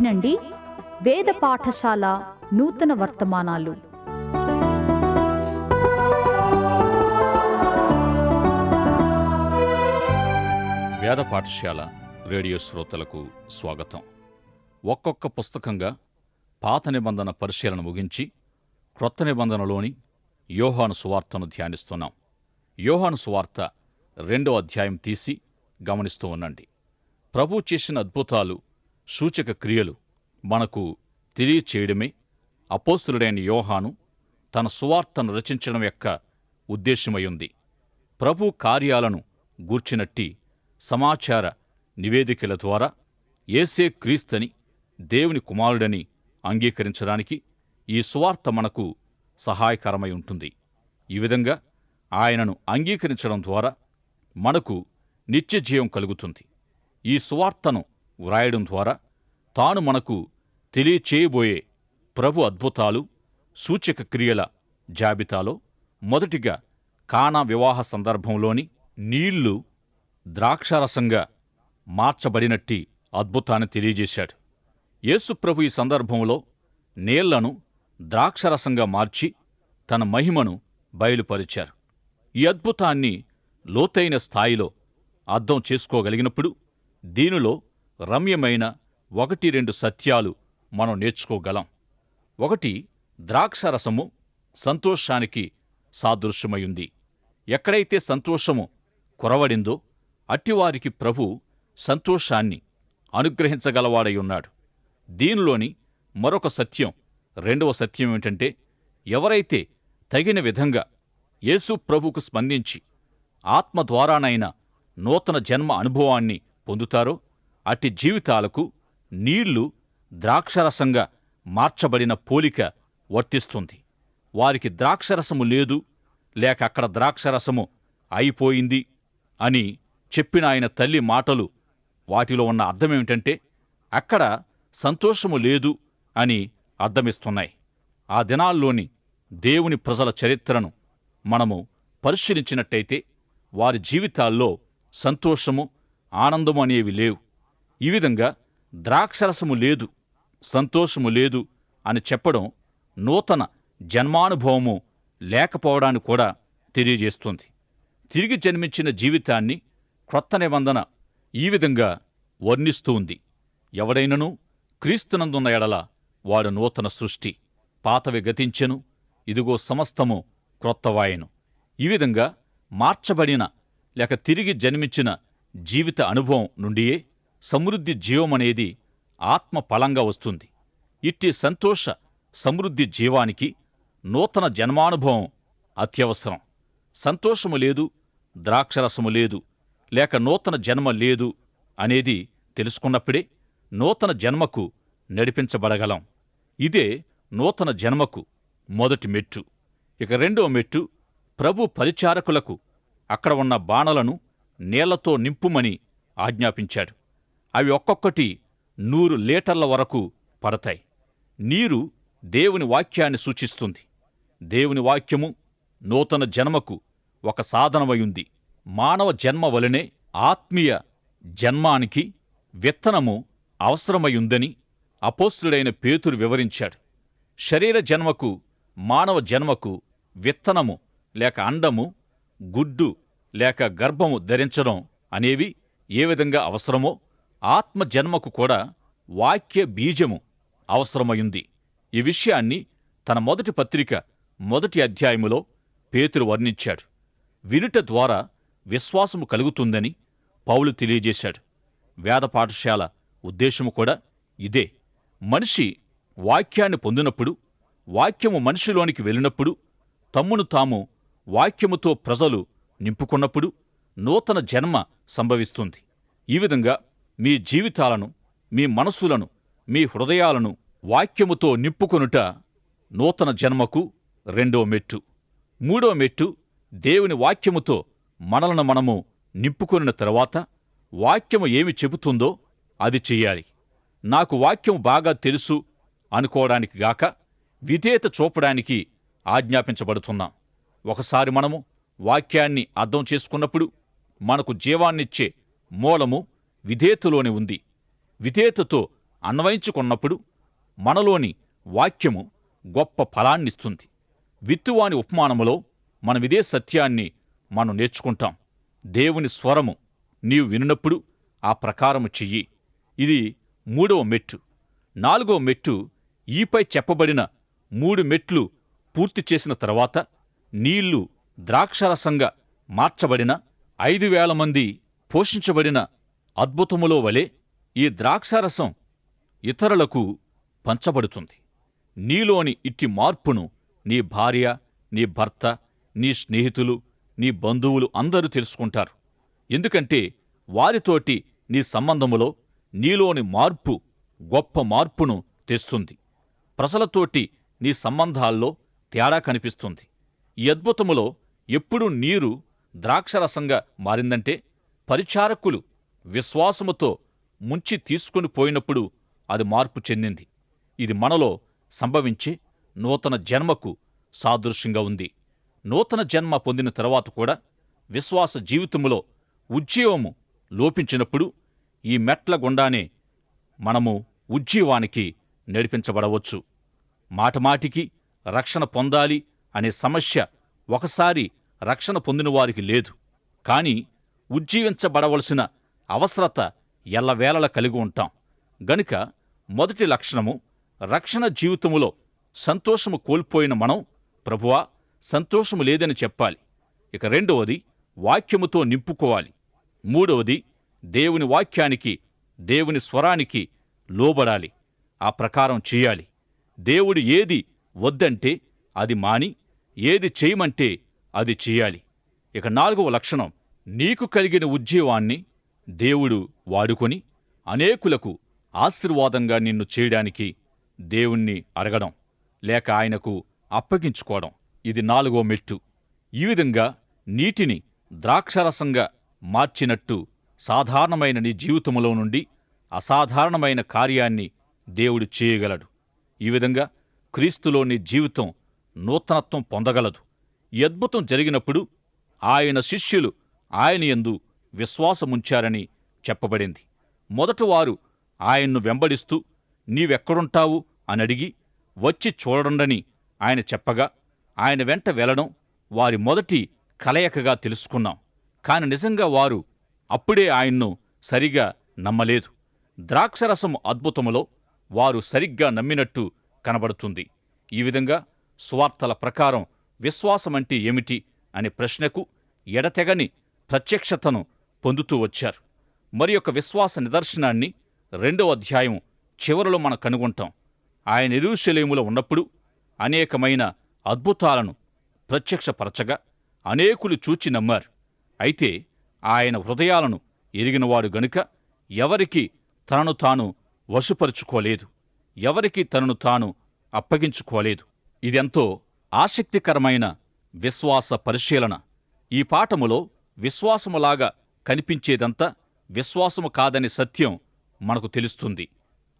వినండి. వేద పాఠశాల నూతన వర్తమానాలు. వేద పాఠశాల రేడియో శ్రోతలకు స్వాగతం. ఒక్కొక్క పుస్తకంగా పాత నిబంధన పరిశీలన ముగించి క్రొత్త నిబంధనలోని యోహాను సువార్తను ధ్యానిస్తున్నాం. యోహాను సువార్త రెండో అధ్యాయం తీసి గమనిస్తూ ఉండండి. ప్రభు చేసిన అద్భుతాలు సూచక క్రియలు మనకు తెలియచేయడమే. అపోస్తులుడైన యోహాను తన సువార్తను రచించడం యొక్క ఉద్దేశమై ప్రభు కార్యాలను గూర్చినట్టి సమాచార నివేదికల ద్వారా ఏసే క్రీస్తని దేవుని కుమారుడని అంగీకరించడానికి ఈ సువార్త మనకు సహాయకరమై ఉంటుంది ఈ విధంగా ఆయనను అంగీకరించడం ద్వారా మనకు నిత్యజీవం కలుగుతుంది. ఈ సువార్తను వ్రాయడం ద్వారా తాను మనకు తెలియచేయబోయే ప్రభు అద్భుతాలు సూచక క్రియల జాబితాలో మొదటిగా కానా వివాహ సందర్భంలోని నీళ్ళు ద్రాక్షారసంగా మార్చబడినట్టి అద్భుతాన్ని తెలియజేశాడు. యేసుప్రభు ఈ సందర్భంలో నీళ్ళను ద్రాక్షరసంగా మార్చి తన మహిమను బయలుపరిచారు. ఈ అద్భుతాన్ని లోతైన స్థాయిలో అర్థం చేసుకోగలిగినప్పుడు దీనిలో రమ్యమైన ఒకటి రెండు సత్యాలు మనం నేర్చుకోగలం. ఒకటి ద్రాక్షరసము సంతోషానికి సాదృశ్యమయుంది ఎక్కడైతే సంతోషము కొరవడిందో అట్టివారికి ప్రభు సంతోషాన్ని అనుగ్రహించగలవాడై ఉన్నాడు దీనిలోని మరొక సత్యం రెండవ సత్యం ఏమిటంటే ఎవరైతే తగిన విధంగా యేసు ప్రభుకు స్పందించి ఆత్మ ద్వారానైన నూతన జన్మ అనుభవాన్ని పొందుతారో అట్టి జీవితాలకు నీళ్ళు ద్రాక్షరసంగా మార్చబడిన పోలిక వర్తిస్తుంది. వారికి ద్రాక్షరసము లేదు లేక అక్కడ ద్రాక్షరసము అయిపోయింది అని చెప్పిన ఆయన తల్లి మాటలు వాటిలో ఉన్న అర్థమేమిటంటే అక్కడ సంతోషము లేదు అని అర్థమిస్తున్నాయి. ఆ దినాల్లోని దేవుని ప్రజల చరిత్రను మనము పరిశీలించినట్టయితే వారి జీవితాల్లో సంతోషము ఆనందము అనేవి లేవు. ఈ విధంగా ద్రాక్షరసము లేదు సంతోషము లేదు అని చెప్పడం నూతన జన్మానుభవము లేకపోవడాన్ని కూడా తెలియజేస్తుంది. తిరిగి జన్మించిన జీవితాన్ని క్రొత్త నిబంధన ఈ విధంగా వర్ణిస్తూ ఉంది ఎవడైనను క్రీస్తునందున్న ఎడల వాడు నూతన సృష్టి. పాతవి గతించెను ఇదిగో సమస్తము క్రొత్తవాయను. ఈ విధంగా మార్చబడిన లేక తిరిగి జన్మించిన జీవిత అనుభవం నుండియే సమృద్ధి జీవమనేది ఆత్మ ఫలంగా వస్తుంది. ఇట్టి సంతోష సమృద్ధి జీవానికి నూతన జన్మానుభవం అత్యవసరం. సంతోషము లేదు ద్రాక్షరసము లేదు లేక నూతన జన్మ లేదు అనేది తెలుసుకున్నప్పుడే నూతన జన్మకు నడిపించబడగలం. ఇదే నూతన జన్మకు మొదటి మెట్టు. ఇక రెండవ మెట్టు ప్రభు పరిచారకులకు అక్కడ ఉన్న బాణలను నీళ్ళతో నింపుమని ఆజ్ఞాపించాడు. అవి ఒక్కొక్కటి నూరు లీటర్ల వరకు పడతాయి. నీరు దేవుని వాక్యాన్ని సూచిస్తుంది. దేవుని వాక్యము నూతన జన్మకు ఒక సాధనమయుంది మానవ జన్మ వలనే ఆత్మీయ జన్మానికి విత్తనము అవసరమయుందని అపోస్తుడైన పేతురు వివరించాడు. శరీర జన్మకు మానవ జన్మకు విత్తనము లేక అండము గుడ్డు లేక గర్భము ధరించడం అనేవి ఏ విధంగా అవసరమో ఆత్మజన్మకు కూడా వాక్య బీజము అవసరమైంది. ఈ విషయాన్ని తన మొదటి పత్రిక మొదటి అధ్యాయములో పేతురు వర్ణించాడు. వినుట ద్వారా విశ్వాసము కలుగుతుందని పౌలు తెలియజేశాడు. వేద పాఠశాల ఉద్దేశము కూడా ఇదే. మనిషి వాక్యాన్ని పొందినప్పుడు వాక్యము మనిషిలోనికి వెళ్ళినప్పుడు తమ్మును తాము వాక్యముతో ప్రజలు నింపుకున్నప్పుడు నూతన జన్మ సంభవిస్తుంది. ఈ విధంగా మీ జీవితాలను మీ మనస్సులను మీ హృదయాలను వాక్యముతో నింపుకొనుట నూతన జన్మకు రెండో మెట్టు. మూడో మెట్టు దేవుని వాక్యముతో మనలను మనము నింపుకొనిన తరువాత వాక్యము ఏమి చెబుతుందో అది చెయ్యాలి. నాకు వాక్యం బాగా తెలుసు అనుకోవడానికి గాక విధేయత చూపడానికి ఆజ్ఞాపించబడుతున్నాం. ఒకసారి మనము వాక్యాన్ని అర్థం చేసుకున్నప్పుడు మనకు జీవాన్నిచ్చే మూలము విధేయతలోనే ఉంది. విధేతతో అన్వయించుకున్నప్పుడు మనలోని వాక్యము గొప్ప ఫలాన్నిస్తుంది. విత్తువాని ఉపమానములో మనం ఇదే సత్యాన్ని మనం నేర్చుకుంటాం. దేవుని స్వరము నీవు వినున్నప్పుడు ఆ ప్రకారము చెయ్యి. ఇది మూడవ మెట్టు. నాలుగవ మెట్టు ఈపై చెప్పబడిన మూడు మెట్లు పూర్తి చేసిన తర్వాత నీళ్ళు ద్రాక్షరసంగా మార్చబడిన ఐదు వేల మంది పోషించబడిన అద్భుతములో వలె ఈ ద్రాక్షారసం ఇతరులకు పంచబడుతుంది. నీలోని ఇట్టి మార్పును నీ భార్య నీ భర్త నీ స్నేహితులు నీ బంధువులు అందరూ తెలుసుకుంటారు. ఎందుకంటే వారితోటి నీ సంబంధములో నీలోని మార్పు గొప్ప మార్పును తెస్తుంది. ప్రజలతోటి నీ సంబంధాల్లో తేడా కనిపిస్తుంది. ఈ అద్భుతములో ఎప్పుడు నీరు ద్రాక్షరసంగా మారిందంటే పరిచారకులు విశ్వాసముతో ముంచి తీసుకుని పోయినప్పుడు అది మార్పు చెందింది. ఇది మనలో సంభవించే నూతన జన్మకు సాదృశ్యంగా ఉంది. నూతన జన్మ పొందిన తర్వాత కూడా విశ్వాస జీవితములో ఉజ్జీవము లోపించినప్పుడు ఈ మెట్ల గుండానే మనము ఉజ్జీవానికి నడిపించబడవచ్చు మాటమాటికి రక్షణ పొందాలి అనే సమస్య ఒకసారి రక్షణ పొందిన వారికి లేదు. కాని ఉజ్జీవించబడవలసిన అవసరత ఎల్లవేళల కలిగి ఉంటాం. గనుక మొదటి లక్షణము రక్షణ జీవితములో సంతోషము కోల్పోయిన మనం ప్రభువా సంతోషము లేదని చెప్పాలి. ఇక రెండవది వాక్యముతో నింపుకోవాలి. మూడవది దేవుని వాక్యానికి దేవుని స్వరానికి లోబడాలి. ఆ ప్రకారం చేయాలి. దేవుడు ఏది వద్దంటే అది మాని ఏది చేయమంటే అది చేయాలి. ఇక నాలుగవ లక్షణం నీకు కలిగిన ఉజ్జీవాన్ని దేవుడు వాడుకొని అనేకులకు ఆశీర్వాదంగా నిన్ను చేయడానికి దేవుణ్ణి అడగడం లేక ఆయనకు అప్పగించుకోవడం. ఇది నాలుగో మెట్టు. ఈ విధంగా నీటిని ద్రాక్షరసంగా మార్చినట్టు సాధారణమైన నీ జీవితంలో నుండి అసాధారణమైన కార్యాన్ని దేవుడు చేయగలడు. ఈ విధంగా క్రీస్తులో నీ జీవితం నూతనత్వం పొందగలదు. ఈ అద్భుతం జరిగినప్పుడు ఆయన శిష్యులు ఆయన యందు విశ్వాసముంచారని చెప్పబడింది. మొదట వారు ఆయన్ను వెంబడిస్తూ నీవెక్కడుంటావు? అని అడిగి వచ్చి చూడండని ఆయన చెప్పగా ఆయన వెంట వెళ్ళడం వారి మొదటి కలయకగా తెలుసుకున్నాం. కాని నిజంగా వారు అప్పుడే ఆయన్ను సరిగా నమ్మలేదు. ద్రాక్షరసము అద్భుతములో వారు సరిగ్గా నమ్మినట్టు కనబడుతుంది. ఈ విధంగా స్వార్థల ప్రకారం విశ్వాసమంటే ఏమిటి? అనే ప్రశ్నకు ఎడతెగని ప్రత్యక్షతను పొందుతూ వచ్చారు. మరి యొక్క విశ్వాస నిదర్శనాన్ని రెండవ అధ్యాయం చివరలో మనం కనుగొంటాం. ఆయన ఎరుషలేములో ఉన్నప్పుడు అనేకమైన అద్భుతాలను ప్రత్యక్షపరచగా అనేకులు చూచి నమ్మారు. అయితే ఆయన హృదయాలను ఎరిగినవాడు గనుక ఎవరికి తనను తాను వశపరుచుకోలేదు ఎవరికి తనను తాను అప్పగించుకోలేదు. ఇదెంతో ఆసక్తికరమైన విశ్వాస పరిశీలన. ఈ పాఠములో విశ్వాసములాగా కనిపించేదంతా విశ్వాసము కాదనే సత్యం మనకు తెలుస్తుంది.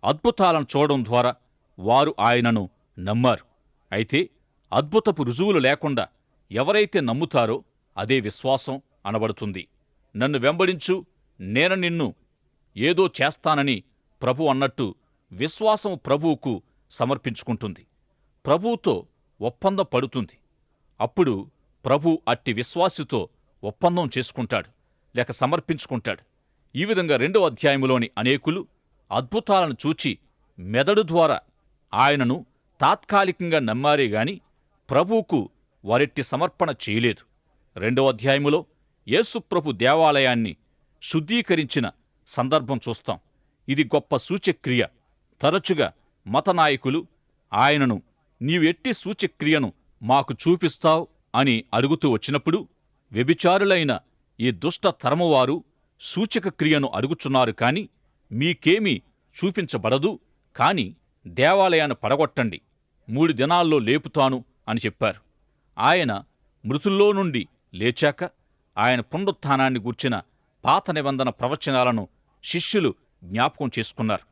అద్భుతాలను చూడడం ద్వారా వారు ఆయనను నమ్మారు. అయితే అద్భుతపు రుజువులు లేకుండా ఎవరైతే నమ్ముతారో అదే విశ్వాసం అనబడుతుంది. నన్ను వెంబడించు నేను నిన్ను ఏదో చేస్తానని ప్రభు అన్నట్టు విశ్వాసం ప్రభువుకు సమర్పించుకుంటుంది. ప్రభువుతో ఒప్పందం పడుతుంది. అప్పుడు ప్రభు అట్టి విశ్వాసితో ఒప్పందం చేసుకుంటాడు. లేక సమర్పించుకుంటాడు. ఈ విధంగా రెండవ అధ్యాయములోని అనేకులు అద్భుతాలను చూచి మెదడు ద్వారా ఆయనను తాత్కాలికంగా నమ్మారే గాని ప్రభువుకు వారెట్టి సమర్పణ చేయలేదు. రెండవ అధ్యాయములో యేసుప్రభు దేవాలయాన్ని శుద్ధీకరించిన సందర్భం చూస్తాం. ఇది గొప్ప సూచక్రియ. తరచుగా మత నాయకులు ఆయనను నీవెట్టి సూచక్రియను మాకు చూపిస్తావు అని అడుగుతూ వచ్చినప్పుడు వ్యభిచారులైన ఈ దుష్ట తరమువారు సూచక క్రియను అడుగుచున్నారు కాని మీకేమీ చూపించబడదు కాని దేవాలయాన్ని పడగొట్టండి. మూడు దినాల్లో లేపుతాను అని చెప్పారు. ఆయన మృతుల్లో నుండి లేచాక ఆయన పునరుత్థానాన్ని గూర్చిన పాత నిబంధన ప్రవచనాలను శిష్యులు జ్ఞాపకం చేసుకున్నారు.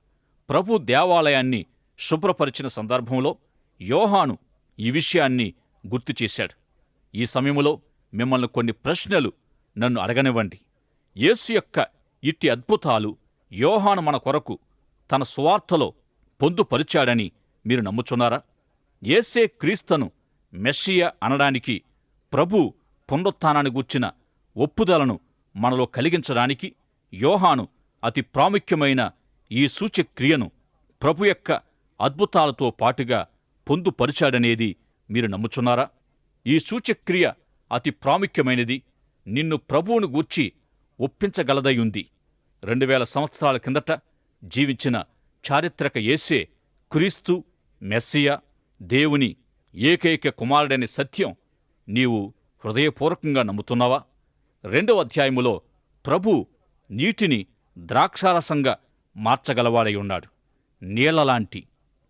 ప్రభు దేవాలయాన్ని శుభ్రపరిచిన సందర్భంలో యోహాను ఈ విషయాన్ని గుర్తు చేశాడు. ఈ సమయంలో మిమ్మల్ని కొన్ని ప్రశ్నలు నన్ను అడగనివ్వండి. యేసు యొక్క ఇట్టి అద్భుతాలు యోహాను మన కొరకు తన సువార్తలో పొందుపరిచాడని మీరు నమ్ముచున్నారా? ఏసే క్రీస్తును మెస్సియ అనడానికి ప్రభు పునరుత్నాన్ని గూర్చిన ఒప్పుదలను మనలో కలిగించడానికి యోహాను అతి ప్రాముఖ్యమైన ఈ సూచక్రియను ప్రభు యొక్క అద్భుతాలతో పాటుగా పొందుపరిచాడనేది మీరు నమ్ముచున్నారా? ఈ సూచక్రియ అతి ప్రాముఖ్యమైనది. నిన్ను ప్రభువును గూర్చి ఒప్పించగలదయుంది. రెండు వేల సంవత్సరాల కిందట జీవించిన చారిత్రక యేసే క్రీస్తు మెస్సియ దేవుని ఏకైక కుమారుడనే సత్యం నీవు హృదయపూర్వకంగా నమ్ముతున్నావా? రెండవ అధ్యాయములో ప్రభు నీటిని ద్రాక్షారసంగా మార్చగలవాడై ఉన్నాడు నీళ్ళలాంటి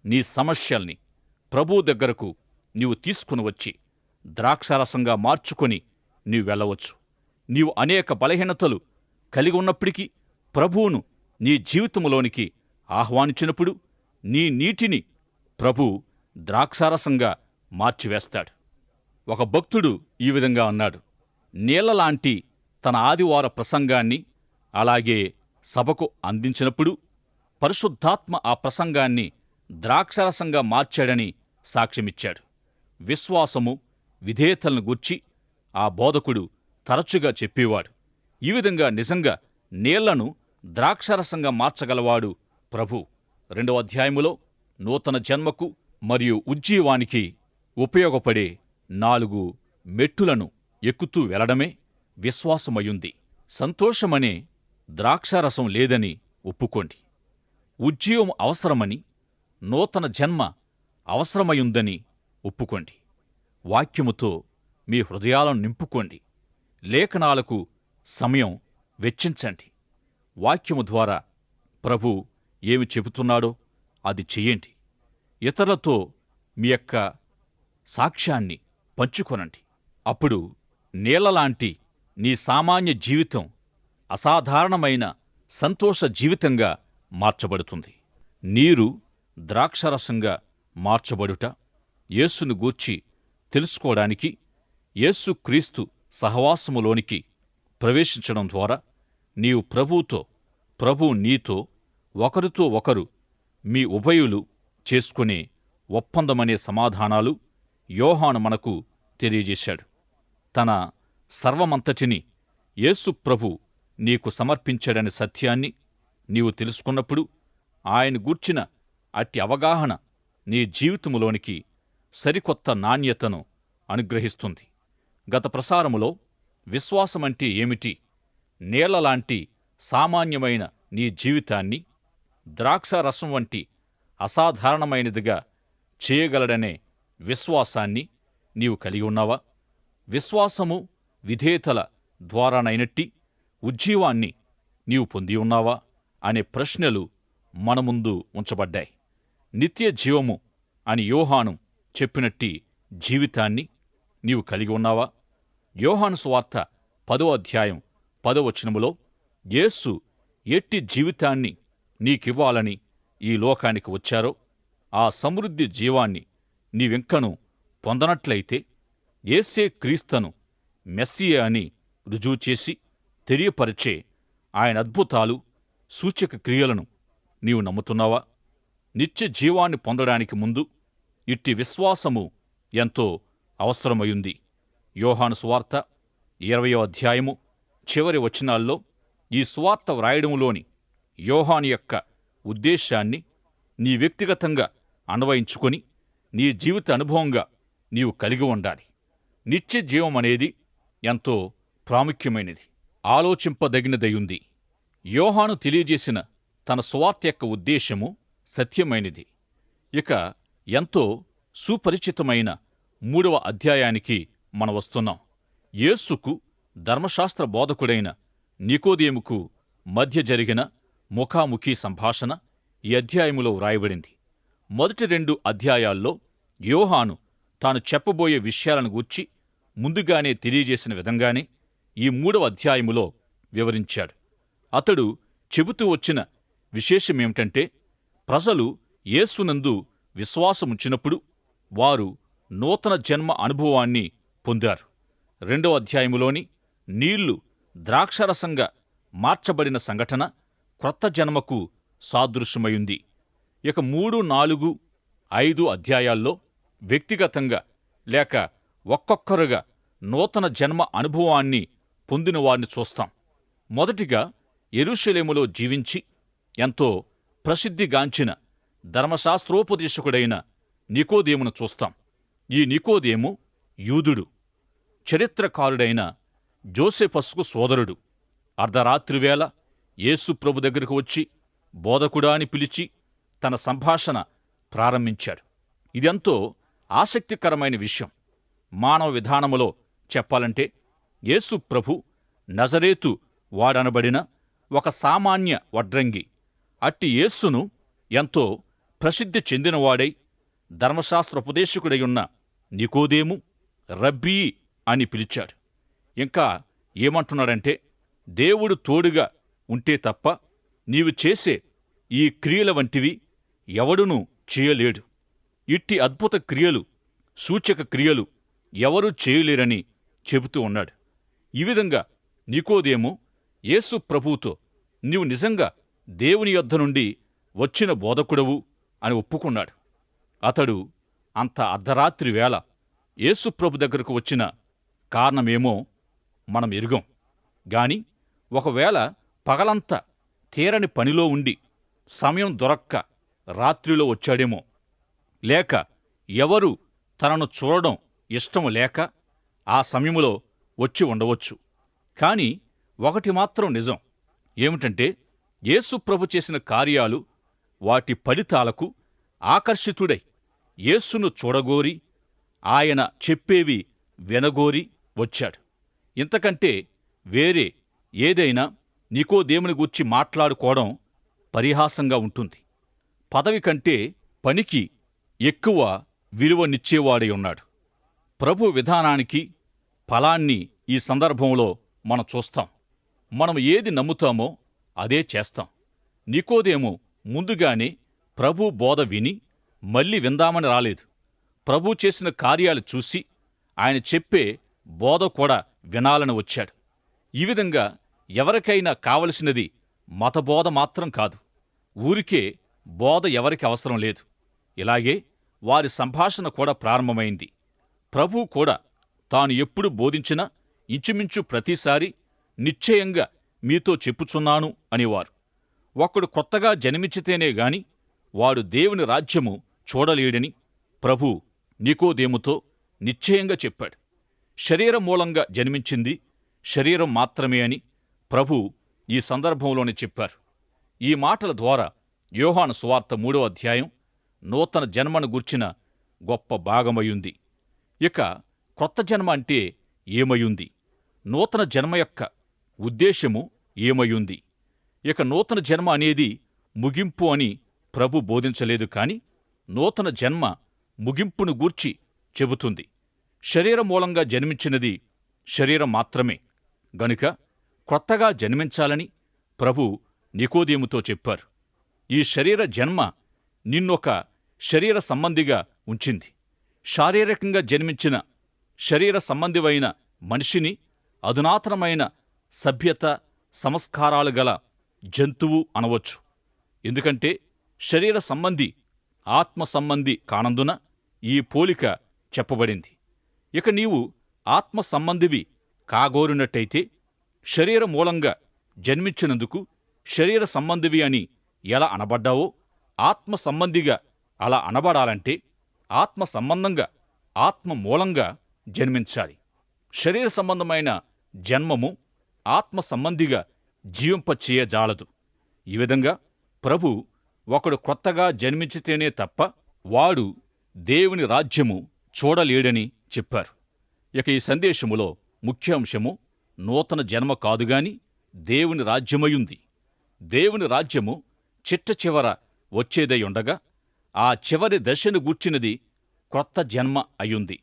నీ సమస్యల్ని ప్రభు దగ్గరకు నీవు తీసుకుని వచ్చి ద్రాక్షారసంగా మార్చుకొని నీవు వెళ్ళవచ్చు. నీవు అనేక బలహీనతలు కలిగి ఉన్నప్పటికీ ప్రభువును నీ జీవితంలోనికి ఆహ్వానించినప్పుడు నీ నీటిని ప్రభు ద్రాక్షారసంగా మార్చివేస్తాడు. ఒక భక్తుడు ఈ విధంగా అన్నాడు నీళ్ళలాంటి తన ఆదివార ప్రసంగాన్ని అలాగే సభకు అందించినప్పుడు పరిశుద్ధాత్మ ఆ ప్రసంగాన్ని ద్రాక్షరసంగా మార్చాడని సాక్ష్యమిచ్చాడు. విశ్వాసము విధేయతలను గూర్చి ఆ బోధకుడు తరచుగా చెప్పేవాడు. ఈ విధంగా నిజంగా నీళ్ళను ద్రాక్షరసంగా మార్చగలవాడు ప్రభు. రెండవ అధ్యాయములో నూతన జన్మకు మరియు ఉజ్జీవానికి ఉపయోగపడే నాలుగు మెట్టులను ఎక్కుతూ వెళ్ళడమే విశ్వాసమయుంది సంతోషమనే ద్రాక్షరసం లేదని ఒప్పుకోండి. ఉజ్జీవం అవసరమని నూతన జన్మ అవసరమయుందని ఒప్పుకోండి. వాక్యముతో మీ హృదయాలను నింపుకోండి. లేఖనాలకు సమయం వెచ్చించండి. వాక్యము ద్వారా ప్రభు ఏమి చెబుతున్నాడో అది చెయ్యండి ఇతరులతో మీ యొక్క సాక్ష్యాన్ని పంచుకొనండి. అప్పుడు నీళ్ళలాంటి నీ సామాన్య జీవితం అసాధారణమైన సంతోష జీవితంగా మార్చబడుతుంది. నీరు ద్రాక్షరసంగా మార్చబడుట యేసును గూర్చి తెలుసుకోవడానికి యేసుక్రీస్తు సహవాసములోనికి ప్రవేశించడం ద్వారా నీవు ప్రభువుతో ప్రభు నీతో ఒకరితో ఒకరు మీ ఉభయులు చేసుకునే ఒప్పందమనే సమాధానాలు యోహాను మనకు తెలియజేశాడు. తన సర్వమంతటిని యేసు ప్రభు నీకు సమర్పించాడనే సత్యాన్ని నీవు తెలుసుకున్నప్పుడు ఆయన గూర్చిన అట్టి అవగాహన నీ జీవితములోనికి సరికొత్త నాణ్యతను అనుగ్రహిస్తుంది. గత ప్రసారములో విశ్వాసమంటే ఏమిటి? నీళ్ళలాంటి సామాన్యమైన నీ జీవితాన్ని ద్రాక్షరసం వంటి అసాధారణమైనదిగా చేయగలడనే విశ్వాసాన్ని నీవు కలిగి ఉన్నావా? విశ్వాసము విధేతల ద్వారానైనట్టి ఉజ్జీవాన్ని నీవు పొంది ఉన్నావా? అనే ప్రశ్నలు మన ముందు ఉంచబడ్డాయి. నిత్య జీవము అని యోహాను చెప్పినట్టి జీవితాన్ని నీవు కలిగి ఉన్నావా? యోహాను స్వార్త పదో అధ్యాయం పదో వచనములో యేసు ఎట్టి జీవితాన్ని నీకివ్వాలని ఈ లోకానికి వచ్చారో ఆ సమృద్ధి జీవాన్ని నీవింకను పొందనట్లయితే ఏసే క్రీస్తను మెస్సియే అని రుజువు చేసి తెలియపరిచే ఆయన అద్భుతాలు సూచక క్రియలను నీవు నమ్ముతున్నావా? నిత్య జీవాన్ని పొందడానికి ముందు ఇట్టి విశ్వాసము ఎంతో అవసరమయుంది యోహాను సువార్త ఇరవయో అధ్యాయము చివరి వచనాల్లో ఈ సువార్త వ్రాయడంలోని యోహాను యొక్క ఉద్దేశాన్ని నీ వ్యక్తిగతంగా అన్వయించుకొని నీ జీవిత అనుభవంగా నీవు కలిగి ఉండాలి. నిత్య జీవం అనేది ఎంతో ప్రాముఖ్యమైనది. ఆలోచింపదగినదయుంది. యోహాను తెలియజేసిన తన స్వార్థ యొక్క ఉద్దేశము సత్యమైనది. ఇక ఎంతో సుపరిచితమైన మూడవ అధ్యాయానికి మనం వస్తున్నాం. యేసుకు ధర్మశాస్త్ర బోధకుడైన నికోదేముకు మధ్య జరిగిన ముఖాముఖి సంభాషణ ఈ అధ్యాయములో వ్రాయబడింది. మొదటి రెండు అధ్యాయాల్లో యోహాను తాను చెప్పబోయే విషయాలను గూర్చి ముందుగానే తెలియజేసిన విధంగానే ఈ మూడవ అధ్యాయములో వివరించాడు. అతడు చెబుతూ వచ్చిన విశేషమేమిటంటే ప్రజలు యేసునందు విశ్వాసముంచినప్పుడు వారు నూతన జన్మ అనుభవాన్ని పొందారు. రెండవ అధ్యాయములోని నీళ్ళు ద్రాక్షరసంగా మార్చబడిన సంఘటన క్రొత్త జన్మకు సాదృశ్యమైంది. ఇక మూడు నాలుగు ఐదు అధ్యాయాల్లో వ్యక్తిగతంగా లేక ఒక్కొక్కరుగా నూతన జన్మ అనుభవాన్ని పొందిన వారిని చూస్తాం. మొదటిగా ఎరుషలేములో జీవించి ఎంతో ప్రసిద్ధిగాంచిన ధర్మశాస్త్రోపదేశకుడైన నికోదేమును చూస్తాం. ఈ నికోదేము యూదుడు. చరిత్రకారుడైన జోసెఫస్కు సోదరుడు. అర్ధరాత్రివేళ యేసుప్రభు దగ్గరకు వచ్చి బోధకుడా అని పిలిచి తన సంభాషణ ప్రారంభించాడు. ఇదెంతో ఆసక్తికరమైన విషయం. మానవ విధానములో చెప్పాలంటే యేసు ప్రభు నజరేతు వాడనబడిన ఒక సామాన్య వడ్రంగి. అట్టి యేస్సును ఎంతో ప్రసిద్ధి చెందినవాడై ధర్మశాస్త్రోపదేశకుడై ఉన్న నికోదేము రబ్బీ అని పిలిచాడు. ఇంకా ఏమంటున్నాడంటే దేవుడు తోడుగా ఉంటే తప్ప నీవు చేసే ఈ క్రియల వంటివి ఎవడునూ చేయలేడు. ఇట్టి అద్భుత క్రియలు సూచక క్రియలు ఎవరూ చేయలేరని చెబుతూ ఉన్నాడు. ఈ విధంగా నీకోదేమో యేసు ప్రభువుతో నీవు నిజంగా దేవుని యొద్ద నుండి వచ్చిన బోధకుడవు అని ఒప్పుకున్నాడు. అతడు అంత అర్ధరాత్రి వేళ యేసుప్రభు దగ్గరకు వచ్చిన కారణమేమో మనం ఎరుగం. గాని ఒకవేళ పగలంతా తీరని పనిలో ఉండి సమయం దొరక్క రాత్రిలో వచ్చాడేమో. లేక ఎవరు తనను చూడడం ఇష్టం లేక ఆ సమయములో వచ్చి ఉండవచ్చు. కాని ఒకటి మాత్రం నిజం. ఏమిటంటే యేసు ప్రభు చేసిన కార్యాలు వాటి ఫలితాలకు ఆకర్షితుడై యేసును చూడగోరి ఆయన చెప్పేవి వినగోరి వచ్చాడు. ఇంతకంటే వేరే ఏదైనా నికోదేముని గూర్చి మాట్లాడుకోవడం పరిహాసంగా ఉంటుంది. పదవి కంటే పనికి ఎక్కువ విలువనిచ్చేవాడై ఉన్నాడు. ప్రభు విధానానికి ఫలాన్ని ఈ సందర్భంలో మనం చూస్తాం. మనం ఏది నమ్ముతామో అదే చేస్తాం. నికోదేము ముందుగానే ప్రభు బోధ విని మళ్ళీ విందామని రాలేదు. ప్రభు చేసిన కార్యాలు చూసి ఆయన చెప్పే బోధ కూడా వినాలని వచ్చాడు. ఈ విధంగా ఎవరికైనా కావలసినది మతబోధ మాత్రం కాదు. ఊరికే బోధ ఎవరికి అవసరం లేదు. ఇలాగే వారి సంభాషణ కూడా ప్రారంభమైంది. ప్రభు కూడా తాను ఎప్పుడు బోధించినా ఇంచుమించు ప్రతిసారి నిశ్చయంగా మీతో చెప్పుచున్నాను అనేవారు. ఒకడు కొత్తగా జన్మించితేనే గాని వాడు దేవుని రాజ్యము చూడలేడని ప్రభు నికోదేముతో నిశ్చయంగా చెప్పాడు. శరీరం మూలంగా జన్మించింది శరీరం మాత్రమే అని ప్రభు ఈ సందర్భంలోనే చెప్పారు. ఈ మాటల ద్వారా యోహాను సువార్త మూడో అధ్యాయం నూతన జన్మను గూర్చిన గొప్ప భాగమయుంది ఇక క్రొత్త జన్మ అంటే ఏమయుంది నూతన జన్మ యొక్క ఉద్దేశము ఏమయుంది ఇక నూతన జన్మ అనేది ముగింపు అని ప్రభు బోధించలేదు కాని నూతన జన్మ ముగింపును గూర్చి చెబుతుంది. శరీరం మూలంగా జన్మించినది శరీరం మాత్రమే. గనుక కొత్తగా జన్మించాలని ప్రభు నికోదేముతో చెప్పారు. ఈ శరీర జన్మ నిన్నొక శరీర సంబంధిగా ఉంచింది. శారీరకంగా జన్మించిన శరీర సంబంధివైన మనిషిని అధునాతనమైన సభ్యత సంస్కారాలు గల జంతువు అనవచ్చు. ఎందుకంటే శరీర సంబంధి ఆత్మ సంబంధి కానందున ఈ పోలిక చెప్పబడింది. ఇక నీవు ఆత్మ సంబంధివి కాగోరినట్టయితే శరీర మూలంగా జన్మించినందుకు శరీర సంబంధివి అని ఎలా అనబడ్డావో ఆత్మ సంబంధిగా అలా అనబడాలంటే ఆత్మ సంబంధంగా ఆత్మ మూలంగా జన్మించాలి. శరీర సంబంధమైన జన్మము ఆత్మ సంబంధిగా జీవింపచేయజాలదు. ఈ విధంగా ప్రభు ఒకడు కొత్తగా జన్మించితేనే తప్ప వాడు దేవుని రాజ్యము చూడలేడని చెప్పారు. ఇక ఈ సందేశములో ముఖ్య అంశము నూతన జన్మ కాదుగాని దేవుని రాజ్యమయుంది దేవుని రాజ్యము చిట్ట చివర వచ్చేదై ఉండగా ఆ చివరి దశను గూర్చినది క్రొత్త జన్మ అయ్యుంది.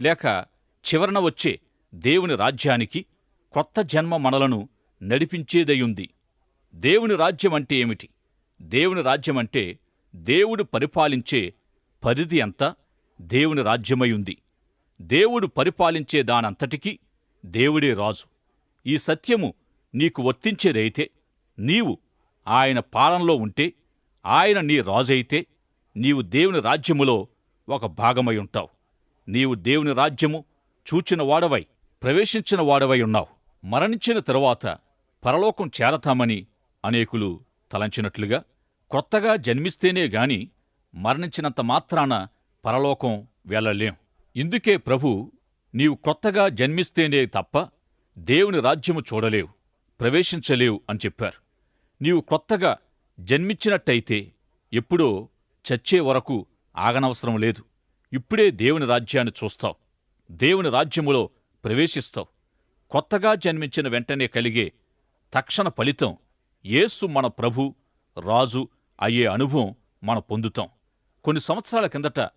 లేక చివరన వచ్చే దేవుని రాజ్యానికి క్రొత్త జన్మ మనలను నడిపించేదయుంది దేవుని రాజ్యం అంటే ఏమిటి? దేవుని రాజ్యం అంటే దేవుడు పరిపాలించే పరిధి అంతా దేవుని రాజ్యమై ఉంది. దేవుడు పరిపాలించే దానంతటికీ దేవుడే రాజు. ఈ సత్యము నీకు వర్తించేదైతే నీవు ఆయన పాలనలో ఉంటే ఆయన నీ రాజైతే నీవు దేవుని రాజ్యములో ఒక భాగమై ఉంటావు. నీవు దేవుని రాజ్యము చూచిన వాడవై ప్రవేశించిన వాడవై ఉన్నావు. మరణించిన తరువాత పరలోకం చేరతామని అనేకులు తలంచినట్లుగా కొత్తగా జన్మిస్తేనే గాని మరణించినంత మాత్రాన పరలోకం వెళ్ళలేం. ఇందుకే ప్రభు నీవు కొత్తగా జన్మిస్తేనే తప్ప దేవుని రాజ్యము చూడలేవు ప్రవేశించలేవు అని చెప్పారు. నీవు కొత్తగా జన్మించినట్టయితే ఎప్పుడో చచ్చే వరకు ఆగనవసరం లేదు. ఇప్పుడే దేవుని రాజ్యాన్ని చూస్తావు. దేవుని రాజ్యములో ప్రవేశిస్తావు. కొత్తగా జన్మించిన వెంటనే కలిగే తక్షణ ఫలితం యేసు మన ప్రభు రాజు అయ్యే అనుభవం మనం పొందుతాం. కొన్ని సంవత్సరాల కిందట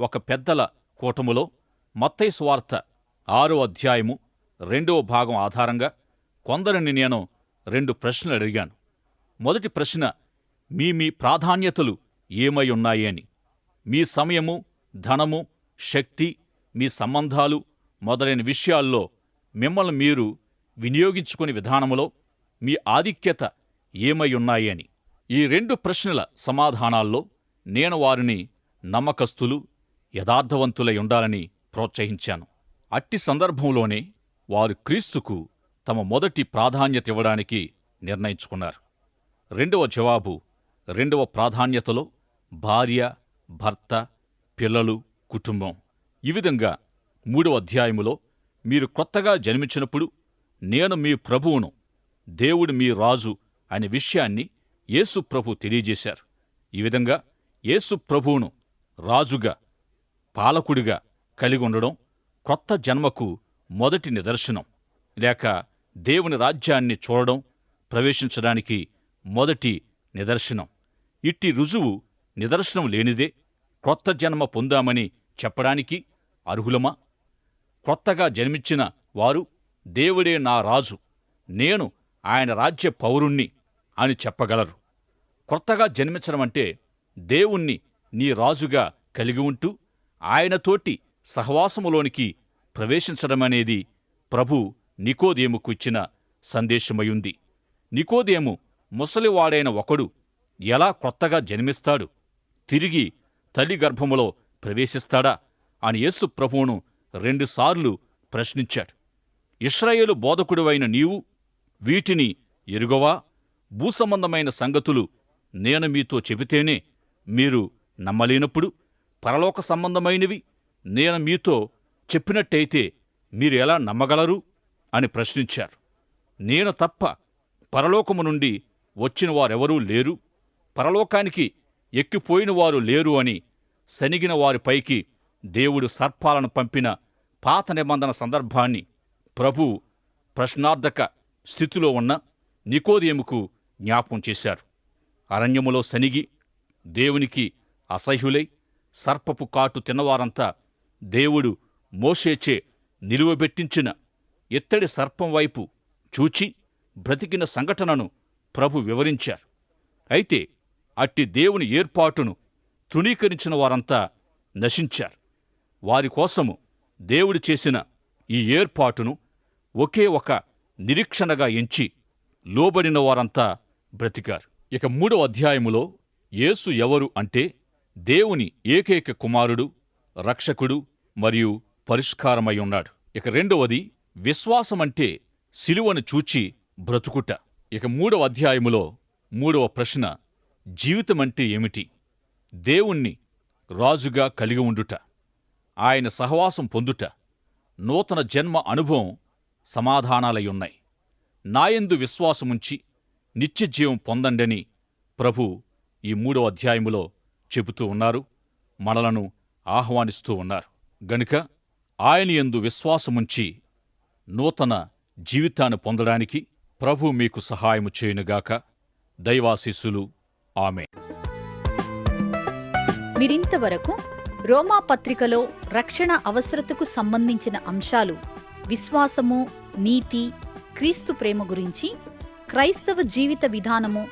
ఒక పెద్దల కూటములో మత్తై స్వార్థ ఆరో అధ్యాయము రెండవ భాగం ఆధారంగా కొందరిని నేను రెండు ప్రశ్నలు అడిగాను. మొదటి ప్రశ్న మీ మీ ప్రాధాన్యతలు ఏమై ఉన్నాయి అని? మీ సమయము ధనము శక్తి మీ సంబంధాలు మొదలైన విషయాల్లో మిమ్మల్ని మీరు వినియోగించుకునే విధానములో మీ ఆధిక్యత ఏమై ఉన్నాయి అని? ఈ రెండు ప్రశ్నల సమాధానాల్లో నేను వారిని నమ్మకస్తులు యథార్థవంతులై ఉండాలని ప్రోత్సహించాను. అట్టి సందర్భంలోనే వారు క్రీస్తుకు తమ మొదటి ప్రాధాన్యత ఇవ్వడానికి నిర్ణయించుకున్నారు. రెండవ జవాబు రెండవ ప్రాధాన్యతలో భార్య భర్త పిల్లలు కుటుంబం. ఈ విధంగా మూడవ అధ్యాయములో మీరు కొత్తగా జన్మించినప్పుడు నేను మీ ప్రభువును దేవుడు మీ రాజు అనే విషయాన్ని యేసు ప్రభు తెలియజేశారు. ఈ విధంగా యేసు ప్రభువును రాజుగా పాలకుడిగా కలిగి ఉండడం కొత్త జన్మకు మొదటి నిదర్శనం. లేక దేవుని రాజ్యాన్ని చూడడం ప్రవేశించడానికి మొదటి నిదర్శనం. ఇట్టి రుజువు నిదర్శనం లేనిదే కొత్త జన్మ పొందామని చెప్పడానికి అర్హులమా? కొత్తగా జన్మించిన వారు దేవుడే నా రాజు నేను ఆయన రాజ్య పౌరుణ్ణి అని చెప్పగలరు. కొత్తగా జన్మించడం అంటే దేవుణ్ణి నీ రాజుగా కలిగి ఉంటూ ఆయనతోటి సహవాసములోనికి ప్రవేశించడమనేది ప్రభు నికోదేముకు ఇచ్చిన సందేశమయుంది. నికోదేము ముసలివాడైన ఒకడు ఎలా కొత్తగా జన్మిస్తాడు? తిరిగి తల్లి గర్భములో ప్రవేశిస్తాడా? అని యేసు ప్రభువును రెండుసార్లు ప్రశ్నించాడు. ఇస్రాయేలు బోధకుడివైన నీవు వీటిని ఎరుగవా? భూసంబంధమైన సంగతులు నేను మీతో చెబితేనే మీరు నమ్మలేనప్పుడు పరలోక సంబంధమైనవి. నేను మీతో చెప్పినట్టయితే మీరు ఎలా నమ్మగలరు? అని ప్రశ్నించారు. నేను తప్ప పరలోకము నుండి వచ్చిన వారెవరూ లేరు. పరలోకానికి ఎక్కిపోయిన వారు లేరు అని శనిగిన వారిపైకి దేవుడు సర్పాలను పంపిన పాత నిబంధన సందర్భాన్ని ప్రభు ప్రశ్నార్థక స్థితిలో ఉన్న నికోదేముకు జ్ఞాపం చేశారు. అరణ్యములో శనిగి దేవునికి అసహ్యులై సర్పపు కాటు తిన్నవారంతా దేవుడు మోషేచే నిలువబెట్టించిన ఇత్తడి సర్పం వైపు చూచి బ్రతికిన సంఘటనను ప్రభు వివరించారు. అయితే అట్టి దేవుని ఏర్పాటును తృణీకరించిన వారంతా నశించారు. వారి కోసము దేవుడు చేసిన ఈ ఏర్పాటును ఒకే ఒక నిరీక్షణగా ఎంచి లోబడిన వారంతా బ్రతికారు. ఇక మూడవ అధ్యాయములో యేసు ఎవరు అంటే దేవుని ఏకైక కుమారుడు రక్షకుడు మరియు పరిష్కారమై ఉన్నాడు ఇక రెండవది విశ్వాసమంటే సిలువను చూచి బ్రతుకుట. ఇక మూడవ అధ్యాయములో మూడవ ప్రశ్న జీవితమంటే ఏమిటి? దేవుణ్ణి రాజుగా కలిగి ఉండుట ఆయన సహవాసం పొందుట నూతన జన్మ అనుభవం సమాధానాలయ్యున్నాయి. నాయందు విశ్వాసముంచి నిత్యజీవం పొందండని ప్రభు ఈ మూడవ అధ్యాయములో చెబుతూ ఉన్నారు మనలను ఆహ్వానిస్తూ ఉన్నారు. గనుక ఆయన యందు విశ్వాసముంచి నూతన జీవితాన్ని పొందడానికి ప్రభు మీకు సహాయము చేయునుగాక. దైవాశీస్సులు. ఆమె మీరింతవరకు రోమా పత్రికలో రక్షణ అవసరతకు సంబంధించిన అంశాలు విశ్వాసము నీతి క్రీస్తు ప్రేమ గురించి క్రైస్తవ జీవిత విధానము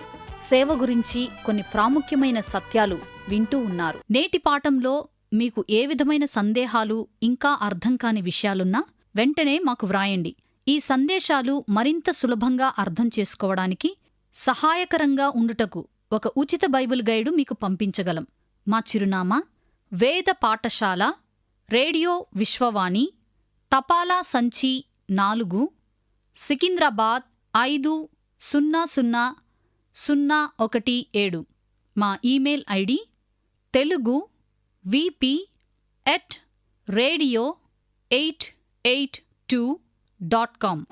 సేవ గురించి కొన్ని ప్రాముఖ్యమైన సత్యాలు వింటూ ఉన్నారు. నేటి పాఠంలో మీకు ఏ విధమైన సందేహాలు ఇంకా అర్థం కాని విషయాలున్నా వెంటనే మాకు వ్రాయండి. ఈ సందేశాలు మరింత సులభంగా అర్థం చేసుకోవడానికి సహాయకరంగా ఉండుటకు ఒక ఉచిత బైబిల్ గైడు మీకు పంపించగలం. మా చిరునామా వేద పాఠశాల రేడియో విశ్వవాణి తపాలా సంచి నాలుగు సికింద్రాబాద్ ఐదు సున్నా సున్నా సున్నా ఒకటి ఏడు. మా email ID Telugu VP at radio eight eight two dot com